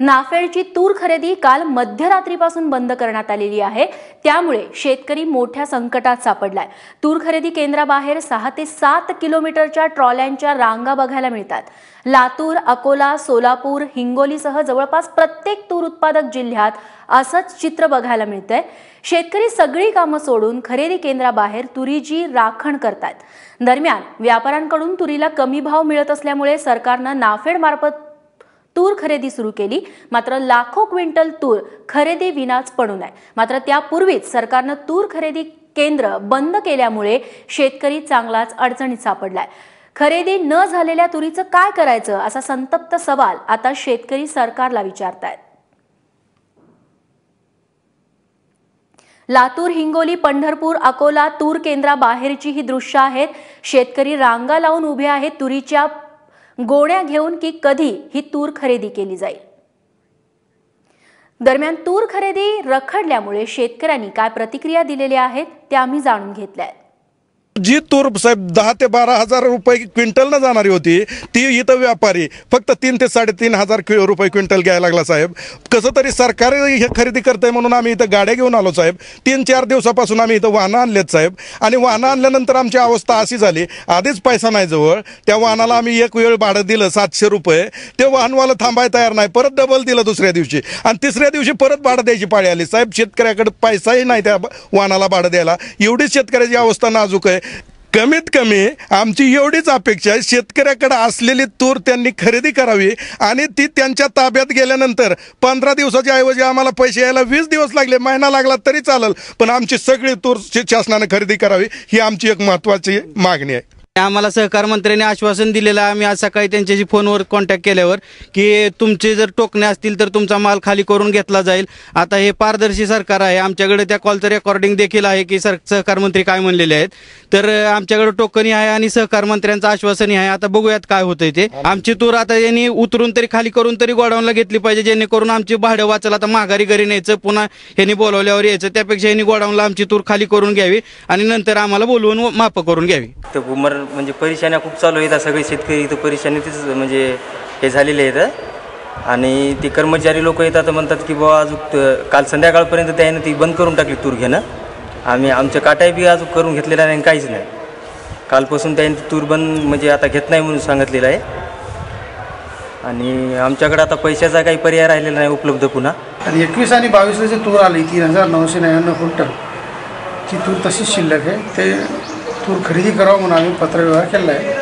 नाफेडची तूर खरेदी काल मध्यरात्रीपासून बंद करण्यात आलेली आहे. त्यामुळे शेतकरी मोठ्या संकटात सापडलाय. तूर खरेदी केंद्राबाहेर सहा ते सात किलोमीटरच्या ट्रॉल्यांच्या रांगा बघायला मिळतात. लातूर अकोला सोलापूर हिंगोलीसह जवळपास प्रत्येक तूर उत्पादक जिल्ह्यात असंच चित्र बघायला मिळतंय. शेतकरी सगळी कामं सोडून खरेदी केंद्राबाहेर तुरीची राखण करतात. दरम्यान व्यापाऱ्यांकडून तुरीला कमी भाव मिळत असल्यामुळे सरकारनं नाफेड मार्फत तूर खरेदी सुरू केली. मात्र लाखो क्विंटल तूर खरेदी विनाच पडून आहे मात्र त्यापूर्वीच सरकारनं तूर खरेदी केंद्र बंद केल्यामुळे शेतकरी चांगलाच अडचणीत सापडलाय. खरेदी न झालेल्या तुरीचं काय करायचं असा संतप्त सवाल आता शेतकरी सरकारला विचारतायत. लातूर हिंगोली पंढरपूर अकोला तूर केंद्राबाहेरची ही दृश्य आहेत. शेतकरी रांगा लावून उभे आहेत तुरीच्या गोण्या घेऊन की कधी ही तूर खरेदी केली जाईल. दरम्यान तूर खरेदी रखडल्यामुळे शेतकऱ्यांनी काय प्रतिक्रिया दिलेल्या आहेत त्या आम्ही जाणून घेतल्या आहेत. जी तूर साहेब दहा ते बारा हजार रुपये क्विंटलनं जाणारी होती ती इथं व्यापारी फक्त तीन ते साडेतीन हजार कि- रुपये क्विंटल घ्यायला लागला साहेब. कसं तरी सरकार हे खरेदी करतंय म्हणून आम्ही इथं गाड्या घेऊन आलो साहेब. तीन चार दिवसापासून आम्ही इथं वाहनं आणलेत साहेब. आणि वाहनं आणल्यानंतर आमची अवस्था अशी झाली आधीच पैसा नाही जवळ. त्या वाहनाला आम्ही एक वेळ भाडं दिलं सातशे रुपये. ते वाहनवाला थांबाय तयार नाही परत डबल दिलं दुसऱ्या दिवशी. आणि तिसऱ्या दिवशी परत भाडं द्यायची पाळी आली. साहेब शेतकऱ्याकडे पैसाही नाही त्या वाहनाला भाडं द्यायला. एवढीच शेतकऱ्याची अवस्था नाजूक आहे. कमीत कमी आमची एवढीच अपेक्षा आहे. शेतकऱ्याकडे असलेली तूर त्यांनी खरेदी करावी आणि ती त्यांच्या ताब्यात गेल्यानंतर पंधरा दिवसाच्या ऐवजी आम्हाला पैसे यायला वीस दिवस लागले. महिना लागला तरी चालेल. पण आमची सगळी तूर शासनाने खरेदी करावी ही आमची एक महत्त्वाची मागणी आहे. आम्हाला सहकार मंत्र्यांनी आश्वासन दिलेलं आहे. आम्ही आज सकाळी त्यांच्याशी फोनवर कॉन्टॅक्ट केल्यावर की तुमचे जर टोकणे असतील तर तुमचा माल खाली करून घेतला जाईल. आता हे पारदर्शी सरकार आहे. आमच्याकडे त्या कॉलचं रेकॉर्डिंग देखील आहे की सर सहकार मंत्री काय म्हणलेले आहेत. तर आमच्याकडे टोकनही आहे आणि सहकार मंत्र्यांचं आश्वासनही आहे. आता बघूयात काय होतंय ते. आमची तूर आता यांनी उतरून तरी खाली करून तरी गोडाऊनला घेतली पाहिजे. जेणेकरून आमची भाडं वाचलं. आता माघारी घरी न्यायचं पुन्हा ह्यांनी बोलावल्यावर यायचं. त्यापेक्षा ह्यांनी गोडाऊनला आमची तूर खाली करून घ्यावी आणि नंतर आम्हाला बोलवून माफ करून घ्यावी. तर म्हणजे परेशान्या खूप चालू आहेत. सगळे शेतकरी इथं परेशानीतच म्हणजे हे झालेले आहेत. आणि ते कर्मचारी लोक येतात तर म्हणतात की बाबा अजून काल संध्याकाळपर्यंत त्याने ती बंद करून टाकली तूर घेणं. आम्ही आमच्या काटाई बी अजून करून घेतलेला नाही आणि काहीच नाही. कालपासून त्यांनी तूर बंद म्हणजे आता घेत नाही म्हणून सांगितलेलं आहे. आणि आमच्याकडे आता पैशाचा काही पर्याय राहिलेला नाही उपलब्ध पुन्हा. आणि एकवीस आणि बावीसला जे तूर आली तीन हजार नऊशे नव्याण्णव क्विंटल ती तूर तशीच शिल्लक आहे. ते तूर खरेदी करावं म्हणून आम्ही पत्रव्यवहार केला आहे.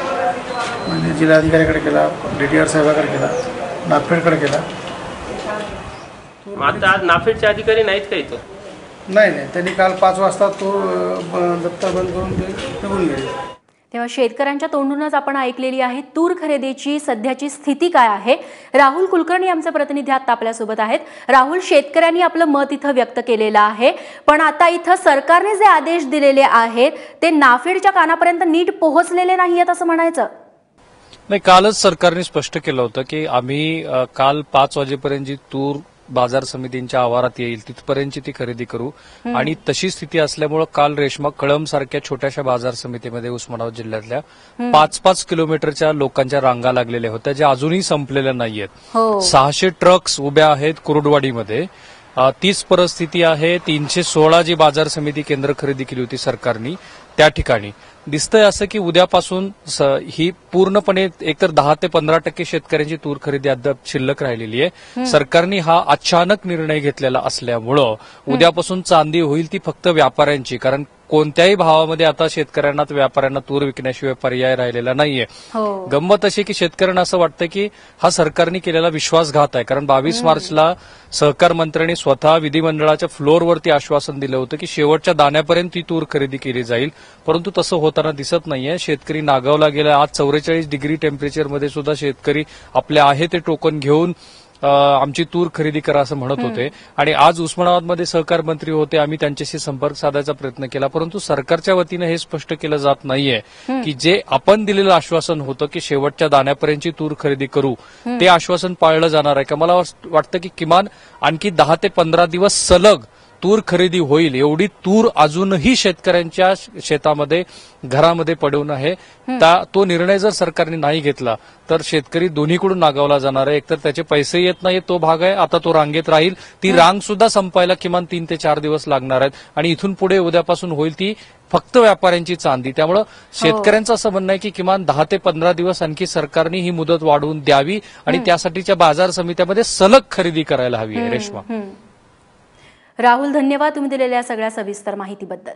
म्हणजे जिल्हाधिकाऱ्याकडे केला डी टी आर साहेबाकडे केला नागपेडकडे केला. आता आज नाफेडचे अधिकारी नाहीत का इथं? नाही नाही. त्यांनी काल पाच वाजता तूर दप्तर बंद करून ते निघून गेले. तेव्हा शेतकऱ्यांच्या तोंडूनच आपण ऐकलेली आहे तूर खरेदीची सध्याची स्थिती काय आहे? राहुल कुलकर्णी आमचे प्रतिनिधी आता आपल्यासोबत आहेत. राहुल शेतकऱ्यांनी आपलं मत इथं व्यक्त केलेलं आहे पण आता इथं सरकारने जे आदेश दिलेले आहेत ते नाफेडच्या कानापर्यंत नीट पोहोचलेले नाही आहेत असं म्हणायचं. नाही कालच सरकारने स्पष्ट केलं होतं की आम्ही काल पाच वाजेपर्यंत जी तूर बाजार समितींच्या आवारात येईल तिथपर्यंतची ती खरेदी करू. आणि तशी स्थिती असल्यामुळं काल रेशमा कळम सारख्या छोट्याशा बाजार समितीमध्ये उस्मानाबाद जिल्ह्यातल्या पाच पाच किलोमीटरच्या लोकांच्या रांगा लागलेल्या होत्या ज्या अजूनही संपलेल्या नाहीयेत. हो. सहाशे ट्रक्स उभ्या आहेत कुरुडवाडीमध्ये. तीच परिस्थिती आहे. तीनशे सोळा जी बाजार समिती केंद्र खरेदी केली होती सरकारनी त्या ठिकाणी. दिसतंय असं की उद्यापासून ही पूर्णपणे एकतर दहा ते पंधरा टक्के शेतकऱ्यांची तूर खरेदी अद्याप शिल्लक राहिलेली आहे. सरकारने हा अचानक निर्णय घेतलेला असल्यामुळं उद्यापासून चांदी होईल ती फक्त व्यापाऱ्यांची कारण कोणत्याही भावामध्ये आता शेतकऱ्यांना व्यापाऱ्यांना तूर विकण्याशिवाय पर्याय राहिलेला नाहीये. हो. गंमत अशी की शेतकऱ्यांना असं वाटतं की हा सरकारने केलेला विश्वासघात आहे. कारण बावीस मार्चला सहकार मंत्र्यांनी स्वतः विधिमंडळाच्या फ्लोअरवरती आश्वासन दिलं होतं की शेवटच्या दाण्यापर्यंत ही तूर खरेदी केली जाईल. परंतु तसं होताना दिसत नाहीये. शेतकरी नागावला गेला. आज चौवेचाळीस डिग्री टेम्परेचरमध्ये सुद्धा शेतकरी आपले आहे ते टोकन घेऊन आमची तूर खरेदी करा असं म्हणत होते. आणि आज उस्मानाबादमध्ये सहकार मंत्री होते. आम्ही त्यांच्याशी संपर्क साधायचा प्रयत्न केला. परंतु सरकारच्या वतीनं हे स्पष्ट केलं जात नाहीये की जे आपण दिलेलं आश्वासन होतं की शेवटच्या दाण्यापर्यंतची तूर खरेदी करू ते आश्वासन पाळलं जाणार आहे का? मला वाटतं की किमान आणखी दहा ते पंधरा दिवस सलग तूर खरेदी होईल एवढी तूर अजूनही शेतकऱ्यांच्या शेतामध्ये घरामध्ये पडून आहे. ता- तो निर्णय जर सरकारने नाही घेतला तर शेतकरी दोन्हीकडून नागावला जाणार आहे. एकतर त्याचे पैसे येत नाही तो भाग आहे. आता तो रांगेत राहील. ती रांग सुद्धा संपायला किमान तीन ते चार दिवस लागणार आहेत. आणि इथून पुढे उद्यापासून होईल ती फक्त व्यापाऱ्यांची चांदी. त्यामुळं शेतकऱ्यांचं असं म्हणणं आहे की किमान दहा ते पंधरा दिवस आणखी सरकारने ही मुदत वाढवून द्यावी. आणि त्यासाठीच्या बाजार समित्यामध्ये सलग खरेदी करायला हवी आहे रेश्मा. राहुल धन्यवाद तुम्ही दिलेल्या सगळ्या सविस्तर माहितीबद्दल.